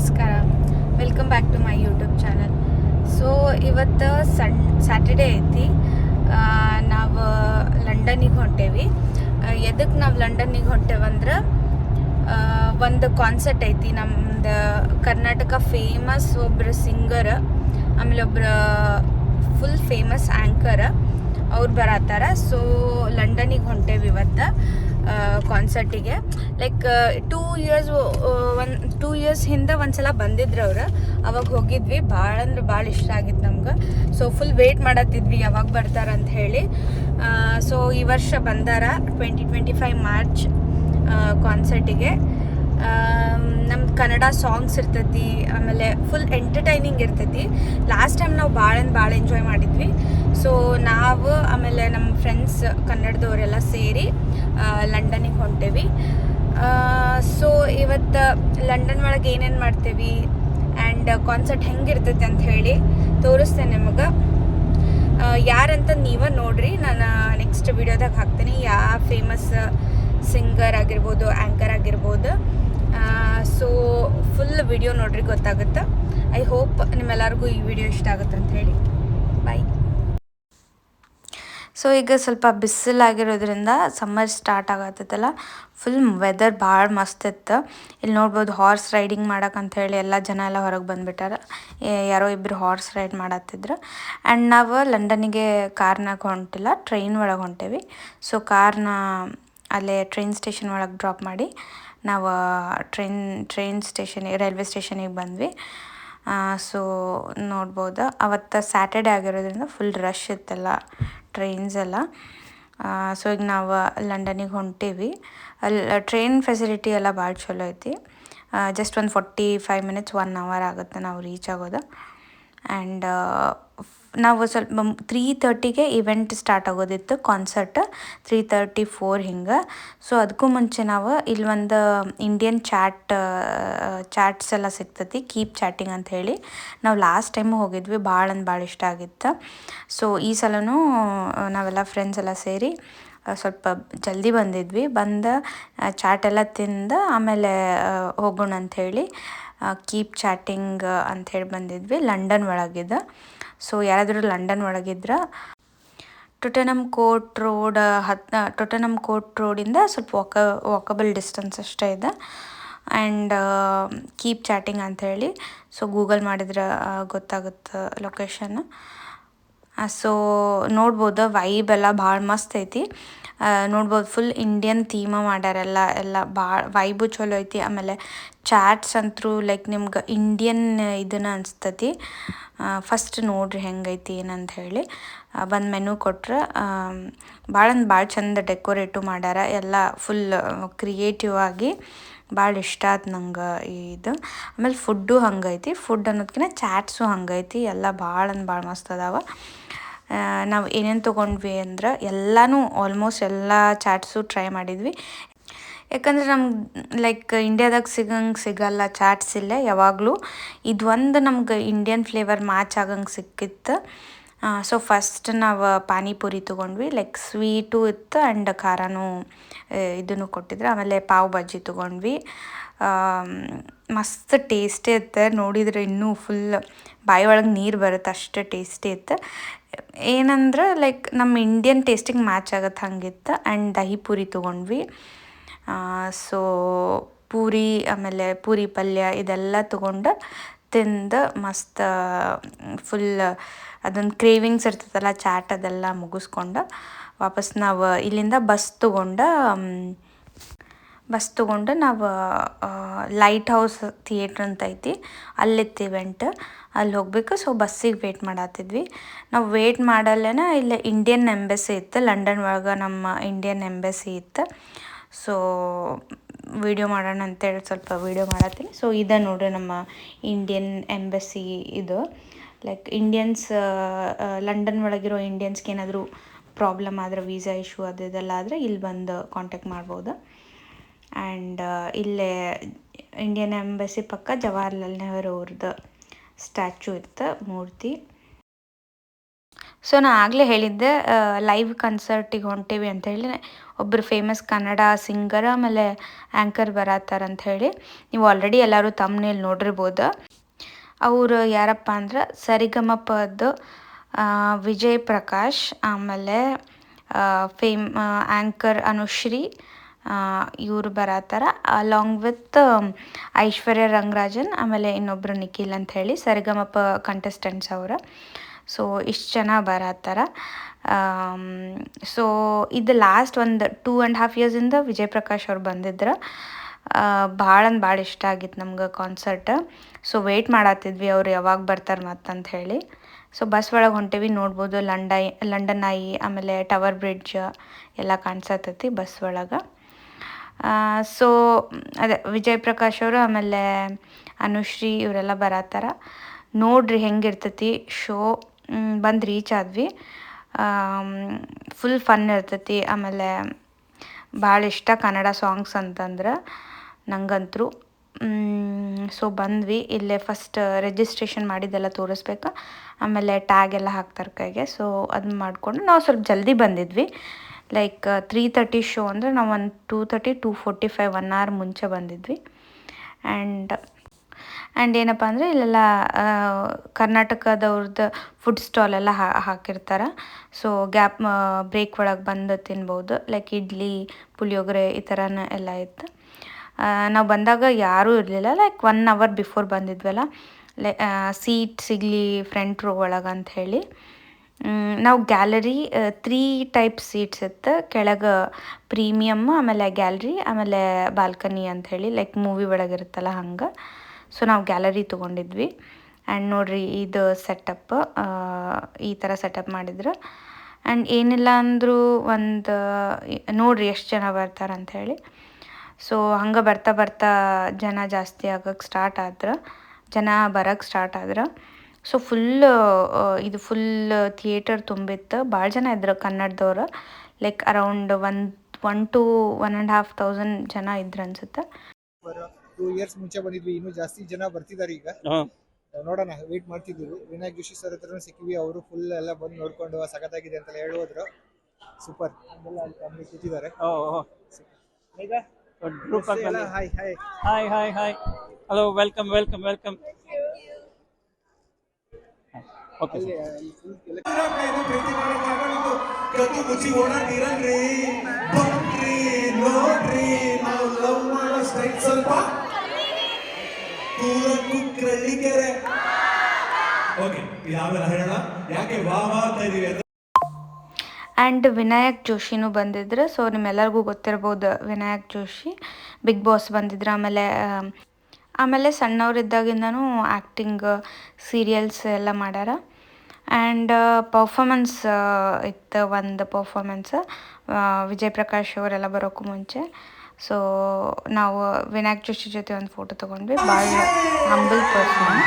ನಮಸ್ಕಾರ. Welcome back to my YouTube channel so ಇವತ್ತು ಸಣ್ ಸ್ಯಾಟರ್ಡೇ ಐತಿ. ನಾವು ಲಂಡನಿಗೆ ಹೊಂಟೇವಿ. ಎದಕ್ಕೆ ನಾವು ಲಂಡನಿಗೆ ಹೊಂಟೇವಂದ್ರೆ ಒಂದು ಕಾನ್ಸರ್ಟ್ ಐತಿ. ನಮ್ದು ಕರ್ನಾಟಕ ಫೇಮಸ್ ಒಬ್ಬರು ಸಿಂಗರ್ ಆಮೇಲೆ ಒಬ್ಬರು ಫುಲ್ ಫೇಮಸ್ ಆ್ಯಂಕರ್ ಅವ್ರು ಬರತ್ತಾರ. ಸೊ ಲಂಡನಿಗೆ ಹೊಂಟೇವಿ ಇವತ್ತು. ಕಾನ್ಸರ್ಟಿಗೆ like two years one two years ಹಿಂದೆ ಒಂದ್ಸಲ ಬಂದಿದ್ರು ಅವ್ರು. ಅವಾಗ ಹೋಗಿದ್ವಿ. ಭಾಳ ಅಂದ್ರೆ ಭಾಳ ಇಷ್ಟ ಆಗಿತ್ತು ನಮ್ಗೆ. ಸೊ ಫುಲ್ ವೇಟ್ ಮಾಡತ್ತಿದ್ವಿ ಯಾವಾಗ ಬರ್ತಾರೆ ಅಂತ ಹೇಳಿ. ಸೊ ಈ ವರ್ಷ ಬಂದಾರ ಟ್ವೆಂಟಿ ಟ್ವೆಂಟಿ ಫೈವ್ ಮಾರ್ಚ್ ಕಾನ್ಸರ್ಟಿಗೆ ನಮ್ಮ ಕನ್ನಡ ಸಾಂಗ್ಸ್ ಇರ್ತೈತಿ, ಆಮೇಲೆ ಫುಲ್ ಎಂಟರ್ಟೈನಿಂಗ್ ಇರ್ತೈತಿ. ಲಾಸ್ಟ್ ಟೈಮ್ ನಾವು ಭಾಳ ಭಾಳ ಎಂಜಾಯ್ ಮಾಡಿದ್ವಿ. ಸೊ ನಾವು, ಆಮೇಲೆ ನಮ್ಮ ಫ್ರೆಂಡ್ಸ್ ಕನ್ನಡದವರೆಲ್ಲ ಸೇರಿ ಲಂಡನಿಗೆ ಹೊಂಟೇವಿ. ಸೊ ಇವತ್ತು ಲಂಡನ್ ಒಳಗೆ ಏನೇನು ಮಾಡ್ತೇವಿ ಆ್ಯಂಡ್ ಕಾನ್ಸರ್ಟ್ ಹೆಂಗಿರ್ತೈತೆ ಅಂತ ಹೇಳಿ ತೋರಿಸ್ತೇನೆ ನಿಮಗೆ. ಯಾರಂತ ನೀವೇ ನೋಡ್ರಿ, ನಾನು ನೆಕ್ಸ್ಟ್ ವಿಡಿಯೋದಾಗ ಹಾಕ್ತೀನಿ. ಯಾವ ಫೇಮಸ್ ಸಿಂಗರ್ ಆಗಿರ್ಬೋದು ಆ್ಯಂಕರ್ ಆಗಿರ್ಬೋದು. ಸೊ ಫುಲ್ ವಿಡಿಯೋ ನೋಡ್ರಿ, ಗೊತ್ತಾಗುತ್ತೆ? ಐ ಹೋಪ್ ನಿಮ್ಮೆಲ್ಲರಿಗೂ ಈ ವಿಡಿಯೋ ಇಷ್ಟ ಆಗುತ್ತೆ ಅಂತ ಹೇಳಿ. ಬಾಯ್ ಸೊ ಈಗ ಸ್ವಲ್ಪ ಬಿಸಿಲಾಗಿರೋದ್ರಿಂದ ಸಮ್ಮರ್ ಸ್ಟಾರ್ಟ್ ಆಗತ್ತಲ್ಲ ಫುಲ್ ವೆದರ್ ಭಾಳ ಮಸ್ತ್ ಇತ್ತು. ಇಲ್ಲಿ ನೋಡ್ಬೋದು ಹಾರ್ಸ್ ರೈಡಿಂಗ್ ಮಾಡಕ್ಕೆ ಅಂತ ಹೇಳಿ ಎಲ್ಲ ಜನ ಎಲ್ಲ ಹೊರಗೆ ಬಂದುಬಿಟ್ಟಾರ. ಯಾರೋ ಇಬ್ಬರು ಹಾರ್ಸ್ ರೈಡ್ ಮಾಡತ್ತಿದ್ರು. ಆ್ಯಂಡ್ ನಾವು ಲಂಡನಿಗೆ ಕಾರ್ನಾಗ ಹೊಂಟಿಲ್ಲ ಟ್ರೈನ್ ಒಳಗೆ ಹೊಂಟೇವಿ. ಸೊ ಕಾರ್ನ ಅಲ್ಲೇ ಟ್ರೈನ್ ಸ್ಟೇಷನ್ ಒಳಗೆ ಡ್ರಾಪ್ ಮಾಡಿ ನಾವು ಟ್ರೈನ್ ಟ್ರೈನ್ ಸ್ಟೇಷನ್ ರೈಲ್ವೆ ಸ್ಟೇಷನಿಗೆ ಬಂದ್ವಿ. ಸೊ ನೋಡ್ಬೋದು. ಅವತ್ತು ಸ್ಯಾಟರ್ಡೆ ಆಗಿರೋದ್ರಿಂದ ಫುಲ್ ರಶ್ ಇತ್ತಲ್ಲ ಟ್ರೈನ್ಸ್ ಎಲ್ಲ. ಸೊ ಈಗ ನಾವು ಲಂಡನಿಗೆ ಹೊಂಟೀವಿ. ಅಲ್ಲಿ ಟ್ರೈನ್ ಫೆಸಿಲಿಟಿ ಎಲ್ಲ ಭಾಳ ಚಲೋ ಐತಿ. ಜಸ್ಟ್ ಒಂದು forty five minutes one hour ಆಗುತ್ತೆ ನಾವು ರೀಚ್ ಆಗೋದು. ಆ್ಯಂಡ್ ನಾವು ಸ್ವಲ್ಪ ತ್ರೀ ತರ್ಟಿಗೆ ಇವೆಂಟ್ ಸ್ಟಾರ್ಟ್ ಆಗೋದಿತ್ತು ಕಾನ್ಸರ್ಟ್ ತ್ರೀ ತರ್ಟಿ ಫೋರ್ ಹಿಂಗೆ. ಸೊ ಅದಕ್ಕೂ ಮುಂಚೆ ನಾವು ಇಲ್ಲಿ ಒಂದು ಇಂಡಿಯನ್ ಚಾಟ್ ಚಾಟ್ಸ್ ಎಲ್ಲ ಸಿಗ್ತತಿ ಕೀಪ್ ಚಾಟಿಂಗ್ ಅಂತ ಹೇಳಿ. ನಾವು ಲಾಸ್ಟ್ ಟೈಮು ಹೋಗಿದ್ವಿ, ಭಾಳ ಅಂದ್ರೆ ಭಾಳ ಇಷ್ಟ ಆಗಿತ್ತು. ಸೊ ಈ ಸಲನೂ ನಾವೆಲ್ಲ ಫ್ರೆಂಡ್ಸ್ ಎಲ್ಲ ಸೇರಿ ಸ್ವಲ್ಪ ಜಲ್ದಿ ಬಂದಿದ್ವಿ. ಬಂದ ಚಾಟ್ ಎಲ್ಲ ತಿಂದು ಆಮೇಲೆ ಹೋಗೋಣ ಅಂಥೇಳಿ ಕೀಪ್ ಚಾಟಿಂಗ್ ಅಂಥೇಳಿ ಬಂದಿದ್ವಿ. ಲಂಡನ್ ಒಳಗಿದ್ದ ಸೊ ಯಾರಾದರೂ ಲಂಡನ್ ಒಳಗಿದ್ರೆ ಟೊಟೆನಮ್ ಕೋರ್ಟ್ ರೋಡ್ ಹತ್ ಟೊಟೆನಮ್ ಕೋರ್ಟ್ ರೋಡಿಂದ ಸ್ವಲ್ಪ ವಾಕ ವಾಕಬಲ್ ಡಿಸ್ಟೆನ್ಸ್ ಅಷ್ಟೇ ಇದೆ. ಆ್ಯಂಡ್ ಕೀಪ್ ಚಾಟಿಂಗ್ ಅಂಥೇಳಿ ಸೊ ಗೂಗಲ್ ಮಾಡಿದ್ರೆ ಗೊತ್ತಾಗುತ್ತೆ ಲೊಕೇಶನ್ ಸೊ ನೋಡ್ಬೋದು ವೈಬ್ ಎಲ್ಲ ಭಾಳ ಮಸ್ತ್ ಐತಿ. ನೋಡ್ಬೋದು ಫುಲ್ ಇಂಡಿಯನ್ ಥೀಮ ಮಾಡ್ಯಾರೆಲ್ಲ, ಎಲ್ಲ ಭಾಳ ವೈಬು ಚಲೋ ಐತಿ. ಆಮೇಲೆ ಚಾಟ್ಸ್ ಅಂತೂ ಲೈಕ್ ನಿಮ್ಗೆ ಇಂಡಿಯನ್ ಇದನ್ನ ಅನಿಸ್ತತಿ. ಫಸ್ಟ್ ನೋಡ್ರಿ ಹೆಂಗೈತಿ ಏನಂತ ಹೇಳಿ. ಒಂದು ಮೆನು ಕೊಟ್ರೆ ಭಾಳ ಅಂದ್ರೆ ಭಾಳ ಚಂದ ಡೆಕೋರೇಟು ಮಾಡ್ಯಾರ. ಎಲ್ಲ ಫುಲ್ ಕ್ರಿಯೇಟಿವ್ ಆಗಿ ಭಾಳ ಇಷ್ಟ ಆಯ್ತು ನಂಗೆ ಇದು. ಆಮೇಲೆ ಫುಡ್ಡು ಹಂಗೈತಿ. ಫುಡ್ ಅನ್ನೋದ್ಕಿಂತ ಚಾಟ್ಸು ಹಂಗೈತಿ. ಎಲ್ಲ ಭಾಳ ಅಂದ್ರೆ ಭಾಳ ಮಸ್ತ್ ಅದಾವ. ನಾವು ಏನೇನು ತೊಗೊಂಡ್ವಿ ಅಂದ್ರೆ ಎಲ್ಲನೂ ಆಲ್ಮೋಸ್ಟ್ ಎಲ್ಲ ಚಾಟ್ಸು ಟ್ರೈ ಮಾಡಿದ್ವಿ. ಯಾಕಂದ್ರೆ ನಮ್ಗೆ ಲೈಕ್ ಇಂಡಿಯಾದಾಗ ಸಿಗಂಗೆ ಸಿಗಲ್ಲ, ಚಾಟ್ಸ್ ಇಲ್ಲ ಯಾವಾಗಲೂ. ಇದು ಒಂದು ನಮ್ಗೆ ಇಂಡಿಯನ್ ಫ್ಲೇವರ್ ಮ್ಯಾಚ್ ಆಗಂಗೆ ಸಿಕ್ಕಿತ್ತು. ಸೊ ಫಸ್ಟ್ ನಾವು ಪಾನಿಪುರಿ ತೊಗೊಂಡ್ವಿ ಲೈಕ್ ಸ್ವೀಟು ಇತ್ತು ಆ್ಯಂಡ್ ಖಾರನೂ ಇದನ್ನು ಕೊಟ್ಟಿದ್ರು. ಆಮೇಲೆ ಪಾವ್ ಬಜ್ಜಿ ತೊಗೊಂಡ್ವಿ. ಮಸ್ತ್ ಟೇಸ್ಟೇ ಇತ್ತು. ನೋಡಿದ್ರೆ ಇನ್ನೂ ಫುಲ್ ಬಾಯಿ ಒಳಗೆ ನೀರು ಬರುತ್ತೆ ಅಷ್ಟು ಟೇಸ್ಟಿ ಇತ್ತು. ಏನಂದ್ರೆ ಲೈಕ್ ನಮ್ಮ ಇಂಡಿಯನ್ ಟೇಸ್ಟಿಂಗ್ ಮ್ಯಾಚ್ ಆಗತ್ತೆ ಹಂಗಿತ್ತು. ಆ್ಯಂಡ್ ದಹಿ ಪೂರಿ ತೊಗೊಂಡ್ವಿ. ಸೊ ಪೂರಿ, ಆಮೇಲೆ ಪೂರಿ ಪಲ್ಯ ಇದೆಲ್ಲ ತೊಗೊಂಡು ತಿಂದು ಮಸ್ತ್ ಫುಲ್ ಅದೊಂದು ಕ್ರೇವಿಂಗ್ಸ್ ಇರ್ತದಲ್ಲ ಚಾಟ್ ಅದೆಲ್ಲ ಮುಗಿಸ್ಕೊಂಡು ವಾಪಸ್ ನಾವು ಇಲ್ಲಿಂದ ಬಸ್ ತೊಗೊಂಡು ಬಸ್ ತೊಗೊಂಡು ನಾವು ಲೈಟ್ ಹೌಸ್ ಥಿಯೇಟ್ರ್ ಅಂತ ಐತಿ. ಅಲ್ಲಿತ್ತು ಇವೆಂಟ್ ಅಲ್ಲಿ ಹೋಗಬೇಕು. ಸೊ ಬಸ್ಸಿಗೆ ವೇಟ್ ಮಾಡತ್ತಿದ್ವಿ ನಾವು ವೇಟ್ ಮಾಡಲ್ಲೇನ, ಇಲ್ಲಿ ಇಂಡಿಯನ್ ಎಂಬೆಸಿ ಇತ್ತು. ಲಂಡನ್ ಒಳಗೆ ನಮ್ಮ ಇಂಡಿಯನ್ ಎಂಬೆಸಿ ಇತ್ತು. ಸೊ ವಿಡಿಯೋ ಮಾಡೋಣ ಅಂತೇಳಿ ಸ್ವಲ್ಪ ವಿಡಿಯೋ ಮಾಡತ್ತೀನಿ ಸೊ ಇದೆ ನೋಡ್ರಿ ನಮ್ಮ ಇಂಡಿಯನ್ ಎಂಬೆಸಿ ಇದು. ಲೈಕ್ ಇಂಡಿಯನ್ಸ್ ಲಂಡನ್ ಒಳಗಿರೋ ಇಂಡಿಯನ್ಸ್ಗೆ ಏನಾದರೂ ಪ್ರಾಬ್ಲಮ್ ಆದರೆ ವೀಸಾ ಇಶ್ಯೂ ಅದು ಇದೆಲ್ಲ ಆದರೆ ಇಲ್ಲಿ ಬಂದು ಕಾಂಟ್ಯಾಕ್ಟ್ ಮಾಡ್ಬೋದು. ಆ್ಯಂಡ್ ಇಲ್ಲೇ ಇಂಡಿಯನ್ ಎಂಬಸಿ ಪಕ್ಕ ಜವಾಹರ್ಲಾಲ್ ನೆಹರು ಅವ್ರದ್ದು ಸ್ಟ್ಯಾಚು ಇತ್ತು ಮೂರ್ತಿ. ಸೊ, ನಾ ಆಗಲೇ ಹೇಳಿದ್ದೆ ಲೈವ್ ಕನ್ಸರ್ಟಿಗೆ ಹೊಂಟೀವಿ ಅಂತೇಳಿ ಒಬ್ಬರು ಫೇಮಸ್ ಕನ್ನಡ ಸಿಂಗರ್ ಆಮೇಲೆ ಆ್ಯಂಕರ್ ಬರತ್ತಾರ ಅಂತ ಹೇಳಿ. ನೀವು ಆಲ್ರೆಡಿ ಎಲ್ಲರೂ ತಮ್ಮನೇಲಿ ನೋಡಿರ್ಬೋದು. ಅವರು ಯಾರಪ್ಪ ಅಂದ್ರೆ ಸರಿಗಮಪದ್ದು ವಿಜಯ್ ಪ್ರಕಾಶ್, ಆಮೇಲೆ ಫೇಮ್ ಆ್ಯಂಕರ್ ಅನುಶ್ರೀ ಇವರು ಬರತ್ತಾರ. ಅಲಾಂಗ್ ವಿತ್ ಐಶ್ವರ್ಯ ರಂಗರಾಜನ್, ಆಮೇಲೆ ಇನ್ನೊಬ್ಬರು ನಿಖಿಲ್ ಅಂತ ಹೇಳಿ, ಸರಿಗಮಪ ಕಂಟೆಸ್ಟೆಂಟ್ಸ್ ಅವರು. ಸೊ ಇಷ್ಟು ಜನ ಬರತ್ತಾರ. ಸೊ ಇದು ಲಾಸ್ಟ್ ಒಂದು ಟೂ ಆ್ಯಂಡ್ ಹಾಫ್ ಇಯರ್ಸಿಂದ ವಿಜಯ್ ಪ್ರಕಾಶ್ ಅವ್ರು ಬಂದಿದ್ರು. ಭಾಳ ಅಂದ್ರೆ ಭಾಳ ಇಷ್ಟ ಆಗಿತ್ತು ನಮ್ಗೆ ಕಾನ್ಸರ್ಟ್ ಸೊ ವೆಯ್ಟ್ ಮಾಡತ್ತಿದ್ವಿ ಅವ್ರು ಯಾವಾಗ ಬರ್ತಾರೆ ಮತ್ತಂತ ಹೇಳಿ. ಸೊ ಬಸ್ ಒಳಗೆ ಹೊಂಟೇವಿ, ನೋಡ್ಬೋದು, ಲಂಡೈ, ಲಂಡನ್ ಐ, ಆಮೇಲೆ ಟವರ್ ಬ್ರಿಡ್ಜ್ ಎಲ್ಲ ಕಾಣಿಸತ್ತೈತಿ ಬಸ್ ಒಳಗೆ. ಸೊ ಅದೇ ವಿಜಯ್ ಪ್ರಕಾಶ್ ಅವರು ಆಮೇಲೆ ಅನುಶ್ರೀ ಇವರೆಲ್ಲ ಬರತ್ತಾರ. ನೋಡ್ರಿ ಹೆಂಗಿರ್ತೈತಿ ಶೋ. ಬಂದು ರೀಚ್ ಆದ್ವಿ. ಫುಲ್ ಫನ್ ಇರ್ತೈತಿ. ಆಮೇಲೆ ಭಾಳ ಇಷ್ಟ ಕನ್ನಡ ಸಾಂಗ್ಸ್ ಅಂತಂದ್ರೆ ನಂಗಂತರೂ. ಸೊ ಬಂದ್ವಿ. ಇಲ್ಲೇ ಫಸ್ಟ್ ರಿಜಿಸ್ಟ್ರೇಷನ್ ಮಾಡಿದ್ದೆಲ್ಲ ತೋರಿಸ್ಬೇಕು? ಆಮೇಲೆ ಟ್ಯಾಗ್ ಎಲ್ಲ ಹಾಕ್ತಾರೆ ಕೈಗೆ. ಸೊ ಅದನ್ನ ಮಾಡಿಕೊಂಡು ನಾವು ಸ್ವಲ್ಪ ಜಲ್ದಿ ಬಂದಿದ್ವಿ. ಲೈಕ್ ತ್ರೀ ತರ್ಟಿ ಶೋ ಅಂದರೆ ನಾವು ಒಂದು two thirty two forty five one hour ಮುಂಚೆ ಬಂದಿದ್ವಿ. ಆ್ಯಂಡ್ ಆ್ಯಂಡ್ ಏನಪ್ಪ ಅಂದರೆ ಇಲ್ಲೆಲ್ಲ ಕರ್ನಾಟಕದವ್ರದ್ದು ಫುಡ್ ಸ್ಟಾಲ್ ಎಲ್ಲ ಹಾಕಿರ್ತಾರೆ. ಸೊ ಗ್ಯಾಪ್ ಬ್ರೇಕ್ ಒಳಗೆ ಬಂದು ತಿನ್ಬೋದು. ಲೈಕ್ ಇಡ್ಲಿ, ಪುಳಿಯೋಗರೆ ಈ ಥರನ ಎಲ್ಲ ಇತ್ತು. ನಾವು ಬಂದಾಗ ಯಾರೂ ಇರಲಿಲ್ಲ. ಲೈಕ್ ಒನ್ ಅವರ್ ಬಿಫೋರ್ ಬಂದಿದ್ವಲ್ಲ. ಲೈ ಸೀಟ್ ಸಿಗಲಿ ಫ್ರಂಟ್ ರೋ ಒಳಗೆ ಅಂತ ಹೇಳಿ. ನಾವು ಗ್ಯಾಲರಿ ತ್ರೀ ಟೈಪ್ ಸೀಟ್ಸ್ ಇತ್ತು. ಕೆಳಗೆ ಪ್ರೀಮಿಯಮ್ ಆಮೇಲೆ ಗ್ಯಾಲರಿ ಆಮೇಲೆ ಬಾಲ್ಕನಿ ಅಂತ ಹೇಳಿ ಲೈಕ್ ಮೂವಿ ಒಳಗೆ ಇರುತ್ತಲ್ಲ ಹಂಗೆ. ಸೊ ನಾವು ಗ್ಯಾಲರಿ ತೊಗೊಂಡಿದ್ವಿ. ಆ್ಯಂಡ್ ನೋಡ್ರಿ, ಇದು ಸೆಟಪ್ ಈ ಥರ ಸೆಟಪ್ ಮಾಡಿದ್ರು. ಆ್ಯಂಡ್ ಏನಿಲ್ಲ ಅಂದರೂ ಒಂದು ನೋಡ್ರಿ ಎಷ್ಟು ಜನ ಬರ್ತಾರೆ ಹೇಳಿ. ಸೊ ಹಂಗೆ ಬರ್ತಾ ಬರ್ತಾ ಜನ ಜಾಸ್ತಿ ಆಗೋಕ್ಕೆ ಸ್ಟಾರ್ಟ್ ಆದ್ರೆ, ಜನ ಬರಕ್ಕೆ ಸ್ಟಾರ್ಟ್ ಆದ್ರೆ ಸೊ ಫುಲ್ ಇದು ಫುಲ್ ಥಿಯೇಟರ್ ತುಂಬಿತ್ತು. ಭಾಳ ಜನ ಇದ್ರು ಕನ್ನಡದವ್ರು. Like around one one two one and half thousand ಜನ ಇದ್ರು ಅನ್ಸುತ್ತೆ. ಟೂ ಇಯರ್ಸ್ ಮುಂಚೆ ಬಂದಿದ್ವಿ. ಇನ್ನೂ ಜಾಸ್ತಿ ಜನ ಬರ್ತಿದ್ದಾರೆ ಈಗ. ನೋಡೋಣ ವೇಟ್ ಮಾಡ್ತಿದ್ದೀವಿ. ವಿನಾಯಕ್ ಜೋಶಿ ಸರ್ ಹತ್ರ ಸಿಕ್ಕಿವಿ. ಅವರು ಫುಲ್ ಎಲ್ಲ ಬಂದು ನೋಡ್ಕೊಂಡು ಸಖತ್ತಾಗಿದೆ ಅಂತೆಲ್ಲ ಹೇಳೋದ್ರು ಸೂಪರ್ ಎಲ್ಲ ಫ್ಯಾಮಿಲಿ ಕೂತಿದ್ದಾರೆ. ಈಗ hi hi hi hi hi hello welcome welcome welcome okay ಅಲ್ಲಿ ಅಲ್ಲಿ full ಎಲ್ಲ ಕದ್ದು ಮುಚ್ಚಿ ಓಡಾಡಿರಲ್ರಿ ಬನ್ರಿ ನೋಡ್ರಿ ನಾವು ಲವ್ ಮಾಡೋ ಸ್ಟೈಲ್ ಸ್ವಲ್ಪ ದೂರ ಕುಕ್ಕರಳ್ಳಿಕೆರೆ ಓಕೆ ಯಾವೆಲ್ಲ ಹೇಳೋಣ. ಯಾಕೆ ವಾ ವಾ ಅಂತ ಇದೀವಿ ಅಂತ? ಆ್ಯಂಡ್ ವಿನಾಯಕ್ ಜೋಶಿನೂ ಬಂದಿದ್ರು. ಸೊ ನಿಮ್ಮೆಲ್ಲರಿಗೂ ಗೊತ್ತಿರ್ಬೋದು ವಿನಾಯಕ್ ಜೋಶಿ ಬಿಗ್ ಬಾಸ್ ಬಂದಿದ್ರು. ಆಮೇಲೆ ಆಮ್, ಆಮೇಲೆ ಸಣ್ಣವರಿದ್ದಾಗಿಂದನೂ ಆ್ಯಕ್ಟಿಂಗ್ ಸೀರಿಯಲ್ಸ್ ಎಲ್ಲ ಮಾಡ್ಯಾರ. ಆ್ಯಂಡ್ ಪರ್ಫಾಮೆನ್ಸ್ ಇತ್ತು ಒಂದು ಪರ್ಫಾಮೆನ್ಸ್ ವಿಜಯ್ ಪ್ರಕಾಶ್ ಅವರೆಲ್ಲ ಬರೋಕ್ಕೂ ಮುಂಚೆ. ಸೊ ನಾವು ವಿನಾಯಕ್ ಜೋಶಿ ಜೊತೆ ಒಂದು ಫೋಟೋ ತೊಗೊಂಡ್ವಿ. ಭಾಳ ಹಂಬಲ್ ಪರ್ಸನ್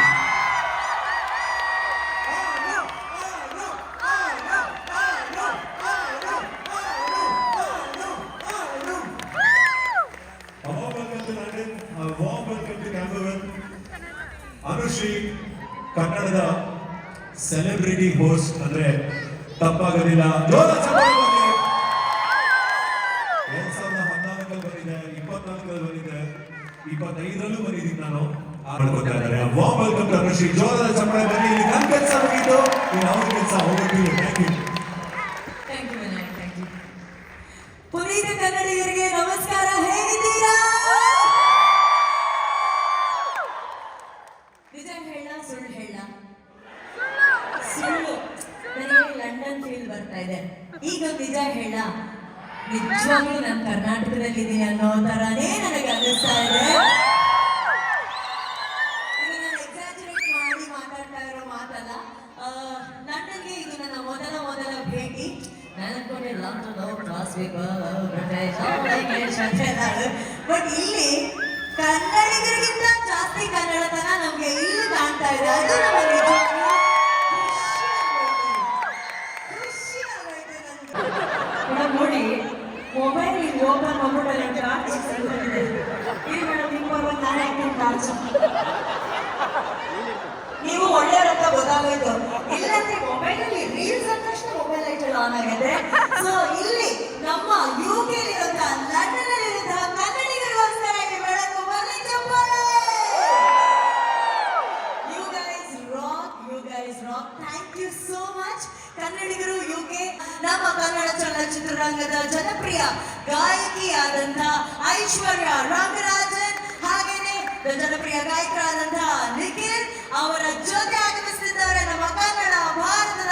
ಸೆಲೆಬ್ರಿಟಿ ಹೋಸ್ಟ್ ಅಂದ್ರೆ ತಪ್ಪಾಗೋದಿಲ್ಲ. ಬಂದಿದೆ ಇಪ್ಪತ್ತೈದರಲ್ಲೂ ಬಂದಿದ್ದೀನಿ ನಾನು. ಇದ್ದಾರೆ. ವಾಮ್ ವೆಲ್ಕಮ್ ಟು ಅನುಶ್ರೀ ಜೋರಾದ ಚಪ್ಪಾಳೆ ಇಲ್ಲಿ ನನ್ನ ಕೆಲಸ ಮುಗೀತು. ಅವ್ರ ಕೆಲಸ thank you ಕರ್ನಾಟಕದಲ್ಲಿದ್ದೀನಿ ನಾನು ಹಾಕ್ತೀನಿ ಚಾರ್ಜ್ ನೀವು ಒಳ್ಳೆಯವರಂತ ಗೊತ್ತಾಗೋಯ್ತು. ಇಲ್ಲಂದ್ರೆ ಮೊಬೈಲ್ ಅಲ್ಲಿ ರೀಲ್ಸ್ ಅಂದ ತಕ್ಷಣ ಮೊಬೈಲ್ ಲೈಟ್ ಆನ್ ಆಗಿದೆ ಸೊ ಇಲ್ಲಿ ನಮ್ಮ ಯು ಕೆ ನಮ್ಮ ಕನ್ನಡ ಚಲನಚಿತ್ರರಂಗದ ಜನಪ್ರಿಯ ಗಾಯಕಿಯಾದಂತ ಐಶ್ವರ್ಯ ರಂಗರಾಜನ್ ಹಾಗೇನೆ ಜನಪ್ರಿಯ ಗಾಯಕರಾದಂತಹ ನಿಖಿಲ್ ಅವರ ಜೊತೆ ಆಗಮಿಸುತ್ತಿದ್ದಾರೆ ನಮ್ಮ ಕನ್ನಡ ಭಾರತದ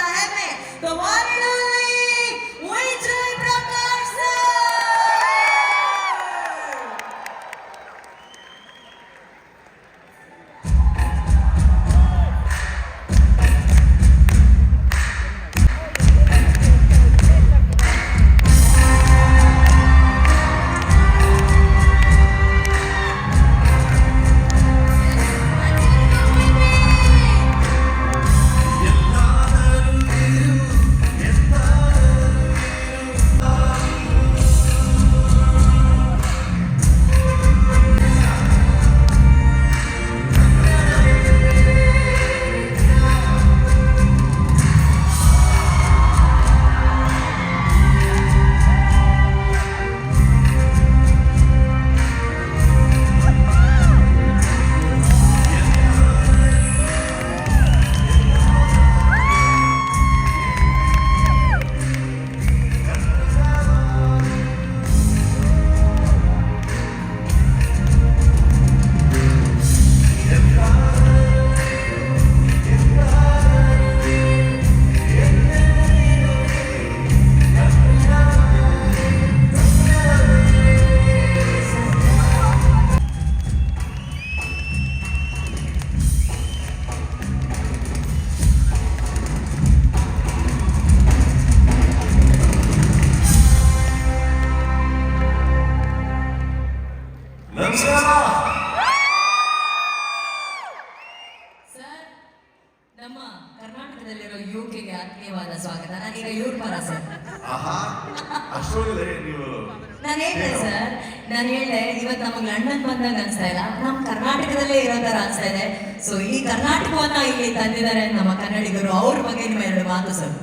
ಬಂದಾಗ ಅನ್ಸ್ತಾ ಇಲ್ಲ ನಮ್ಮ ಕರ್ನಾಟಕದಲ್ಲೇ ಇರೋ ತರ ಅನ್ಸ್ತಾ ಇದೆ. ಸೊ ಈ ಕರ್ನಾಟಕವನ್ನ ಇಲ್ಲಿ ತಂದಿದ್ದಾರೆ ನಮ್ಮ ಕನ್ನಡಿಗರು ಅವ್ರ ಬಗ್ಗೆ ನಿಮ್ಮ ಎರಡು ಮಾತು ಸರ್.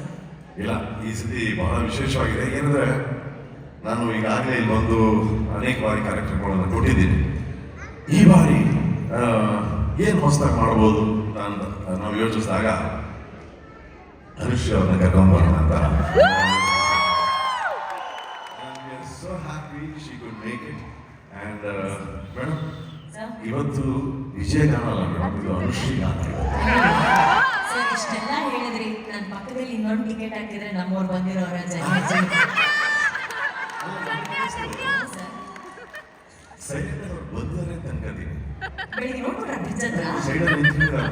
ಇಲ್ಲ, ಈ ಸತಿ ಬಹಳ ವಿಶೇಷವಾಗಿದೆ. ಏನಂದ್ರೆ, ನಾನು ಈಗಾಗಲೇ ಇಲ್ಲಿ ಬಂದು ಅನೇಕ ಬಾರಿ ಕಾರ್ಯಕ್ರಮಗಳನ್ನು ಕೊಟ್ಟಿದ್ದೀನಿ. ಈ ಬಾರಿ ಏನು ಹೊಸದಾಗಿ ಮಾಡ್ಬೋದು ನಾನು ನಾವು ಯೋಚಿಸಿದಾಗ ಅನುಶ್ರೀ ಅವ್ರನ್ನ ಕರ್ಕೊಂಡ್ಬರೋಣ ಅಂತ. ಅಂಡ್ ಮೇಡಮ್ ಇವತ್ತು ವಿಜಯ ಗಾನ ಅಲ್ಲ ಮೇಡಮ್ ಇದು ಅನುಶ್ರೀ ಗಾನ ಸರ್ ಇಷ್ಟೆಲ್ಲ ಹೇಳಿದ್ರಿ. ನನ್ನ ಪಕ್ಕದಲ್ಲಿ ಇನ್ನೊಂದು ಟಿಕೆಟ್ ಹಾಕಿದ್ರೆ ನಮ್ಮವ್ರು ಬಂದಿರೋರ ಸೈಲೆಂಟ್ ಅವ್ರು ಬಂದರೆ ಅಂತ ಅನ್ಕೋತೀನಿ ಬೆಳಿಗ್ಗೆ ನೋಡ್ಬಿಟ್ರ ಬ್ರಿಡ್ಜ್ ಹತ್ರ ಸೈಡಲ್ಲಿ ನಿಂತಿದ್ದಾರೆ?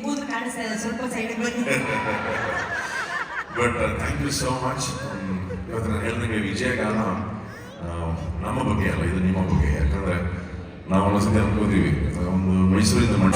ಕೂದಲು ಕಾಣಿಸ್ತಾ ಇದೆ. ಸ್ವಲ್ಪ ಸೈಡ್ ಬನ್ನಿ. But thank you so much ಇವತ್ತು ನಾನು ಹೇಳಿದಂಗೆ ವಿಜಯಗಾನ ಆ, ನಮ್ಮ ಬಗ್ಗೆ ಅಲ್ಲ ಇದು ನಿಮ್ಮ ಬಗ್ಗೆ. ಯಾಕಂದ್ರೆ ನಾವು ಒಂದೊಂದ್ಸತಿ ಅನ್ಕೋತೀವಿ. ಒಂದು ಮೈಸೂರಿಂದ ಮಂಡ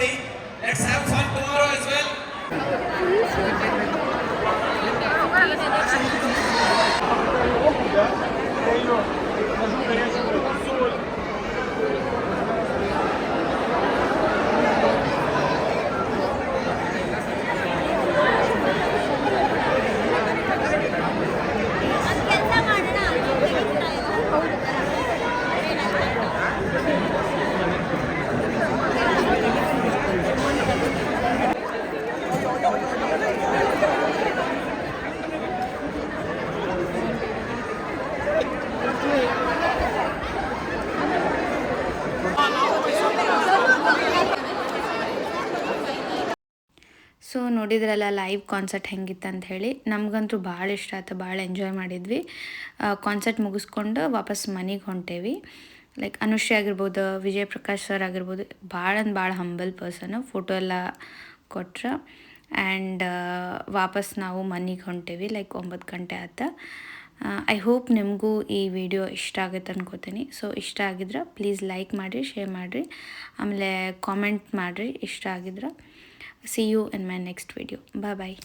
everybody. Let's have fun tomorrow as well. So ನೋಡಿದ್ರಲ್ಲ ಲೈವ್ ಕಾನ್ಸರ್ಟ್ ಹೆಂಗಿತ್ತು ಅಂತ ಹೇಳಿ, ನಮಗಂತೂ ಭಾಳ ಇಷ್ಟ ಆಯ್ತು, ಭಾಳ ಎಂಜಾಯ್ ಮಾಡಿದ್ವಿ. ಕಾನ್ಸರ್ಟ್ ಮುಗಿಸ್ಕೊಂಡು ವಾಪಸ್ ಮನೆಗೆ ಹೊಂಟೇವಿ. ಲೈಕ್ ಅನುಶ್ರೀ ಆಗಿರ್ಬೋದು ವಿಜಯ್ ಪ್ರಕಾಶ್ ಸರ್ ಆಗಿರ್ಬೋದು, ಭಾಳ ಅಂದ್ರೆ ಭಾಳ ಹಂಬಲ್ ಪರ್ಸನು ಫೋಟೋ ಎಲ್ಲ ಕೊಟ್ರೆ. ಆ್ಯಂಡ್ ವಾಪಸ್ ನಾವು ಮನೆಗೆ ಹೊಂಟೇವಿ ಲೈಕ್ ಒಂಬತ್ತು ಗಂಟೆ ಆತ. ಐ ಹೋಪ್ ನಿಮಗೂ ಈ ವಿಡಿಯೋ ಇಷ್ಟ ಆಗುತ್ತೆ ಅನ್ಕೋತೀನಿ. ಸೊ ಇಷ್ಟ ಆಗಿದ್ರೆ ಪ್ಲೀಸ್ ಲೈಕ್ ಮಾಡಿರಿ ಶೇರ್ ಮಾಡಿರಿ. ಆಮೇಲೆ ಕಾಮೆಂಟ್ ಮಾಡಿರಿ, ಇಷ್ಟ ಆಗಿದ್ರೆ. See you in my next video. Bye bye.